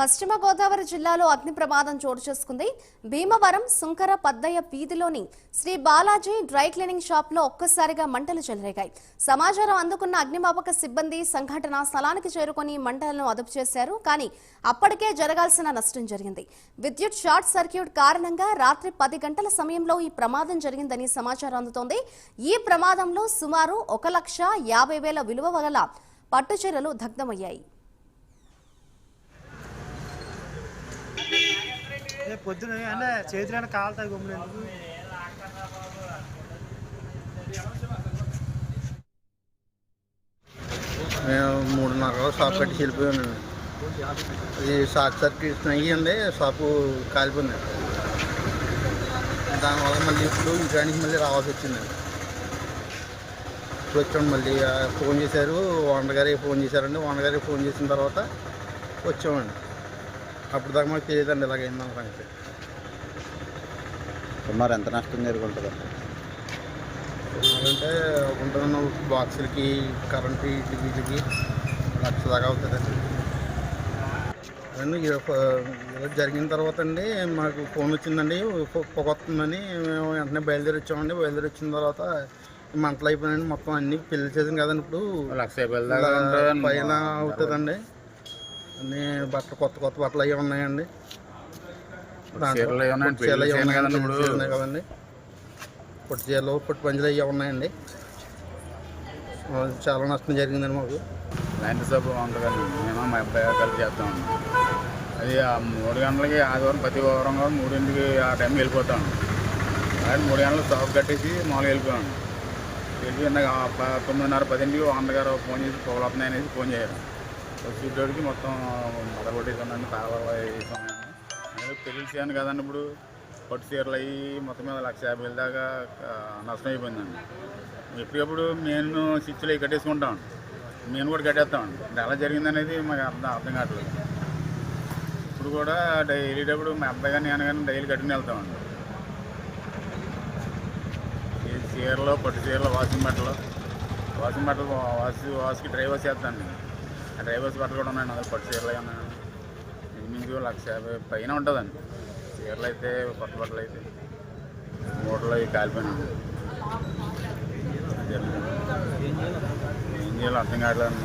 పశ్చిమ గోదావరి జిల్లాలో అగ్ని ప్రమాదం చోటు చేసుకుంది. భీమవరం సుంకర పద్దయ్య వీధిలోని శ్రీ బాలాజీ డ్రై క్లీనింగ్ షాప్లో ఒక్కసారిగా మంటలు చెలరేగాయి. సమాచారం అందుకున్న అగ్నిమాపక సిబ్బంది సంఘటన స్థలానికి చేరుకొని మంటలను అదుపు చేశారు. కానీ అప్పటికే జరగాల్సిన నష్టం జరిగింది. విద్యుత్ షార్ట్ సర్క్యూట్ కారణంగా రాత్రి పది గంటల సమయంలో ఈ ప్రమాదం జరిగిందని సమాచారం అందుతోంది. ఈ ప్రమాదంలో సుమారు ఒక లక్ష యాభై వేల విలువ వల్ల పట్టుచీరలు దగ్ధమయ్యాయి. ఏ పొద్దున అంటే చేతిలో కాలుతాయి గుమ్మలు ఎందుకు? మేము మూడున్నర షాప్ కట్టి వెళ్ళిపోయానండి ఇది షార్ట్ సర్క్యూట్ అయ్యండి షాపు కాలిపోయింది. దానివల్ల మళ్ళీ ఇప్పుడు ఇంటికి మళ్ళీ రావాల్సి వచ్చిందండి ఇప్పుడు వచ్చాం మళ్ళీ ఫోన్ చేశారు ఓనర్ గారికి ఫోన్ చేశారండి. ఓనర్ గారికి ఫోన్ చేసిన తర్వాత వచ్చామండి. అప్పుడు దాకా మాకు తెలియదండి ఇలాగైందని సంగతి. సుమారు ఎంత నష్టం జరుగుంటుంది అంటే ఉంటున్న బాక్సులకి కరెంట్ వీటికి లక్ష దాకా అవుతుందండి. అండి జరిగిన తర్వాత అండి మాకు ఫోన్ వచ్చిందండి పొ- పొగ వస్తుందని మేము వెంటనే బయలుదేరి వచ్చామండి. బయలుదేరి వచ్చిన తర్వాత మంటలు అయిపోయినాయండి. మొత్తం అన్ని పెళ్ళి చేసాం కదండి ఇప్పుడు. పైన అవుతుందండి. అన్ని బట్టలు కొత్త కొత్త బట్టలు అవి ఉన్నాయండి. చీరలు అవి ఉన్నాయి కదండి పొట్టి చీరలు పొట్టి పంజలు అవి ఉన్నాయండి. చాలా నష్టం జరిగిందండి మాకు. లైన్ షాప్ ఉంటుందండి మేము మా అబ్బాయి కలిసి చేస్తామండి అది ఆ మూడు గంటలకి ఆదివారం ప్రతి వారం కూడా మూడింటికి ఆ టైంకి వెళ్ళిపోతాం. అది మూడు గంటలకు షాప్ కట్టేసి మామూలుగా వెళ్ళిపోయాం వెళ్ళి ఇందాక ఆ ప- తొమ్మిదిన్నర పదింటికి ఓనర్ గారు ఫోన్ చేసి పొగలు వస్తున్నాయి అనేసి ఫోన్ చేశారు. చూడడానికి మొత్తం మొదలు కొట్టేసానండి తాళాలు పెళ్ళి చేయను కదండి ఇప్పుడు. పట్టు చీరలు అయ్యి మొత్తం మీద లక్ష యాభై వేల దాకా నష్టం అయిపోయిందండి. ఎప్పటికప్పుడు నేను స్విచ్లు అవి కట్టేసుకుంటాం నేను కూడా కట్టేస్తామండి. అంటే ఎలా జరిగిందనేది మాకు అర్థం అర్థం కావట్లేదు. ఇప్పుడు కూడా డైలీటప్పుడు వెళ్ళేటప్పుడు మా అబ్బాయి కానీ నేను కానీ డైలీ కట్టుకుని వెళ్తామండి. ఈ చీరలు పట్టు చీరలు వాషింగ్ బట్టలు వాషింగ్ బట్టలు వాష్ వాష్కి డ్రైవర్ చేస్తాను నేను డ్రైవర్స్ బట్టలు కూడా ఉన్నాయండి అది పట్టు చీరలు ఉన్నాయండి ఈవినింగ్ లక్ష యాభై పైన ఉంటుందండి. చీరలు అయితే కొత్త బట్టలు అయితే. మూటలు అవి కాలిపోయినా ఏం చేయాలో? అర్థం కావట్లేదు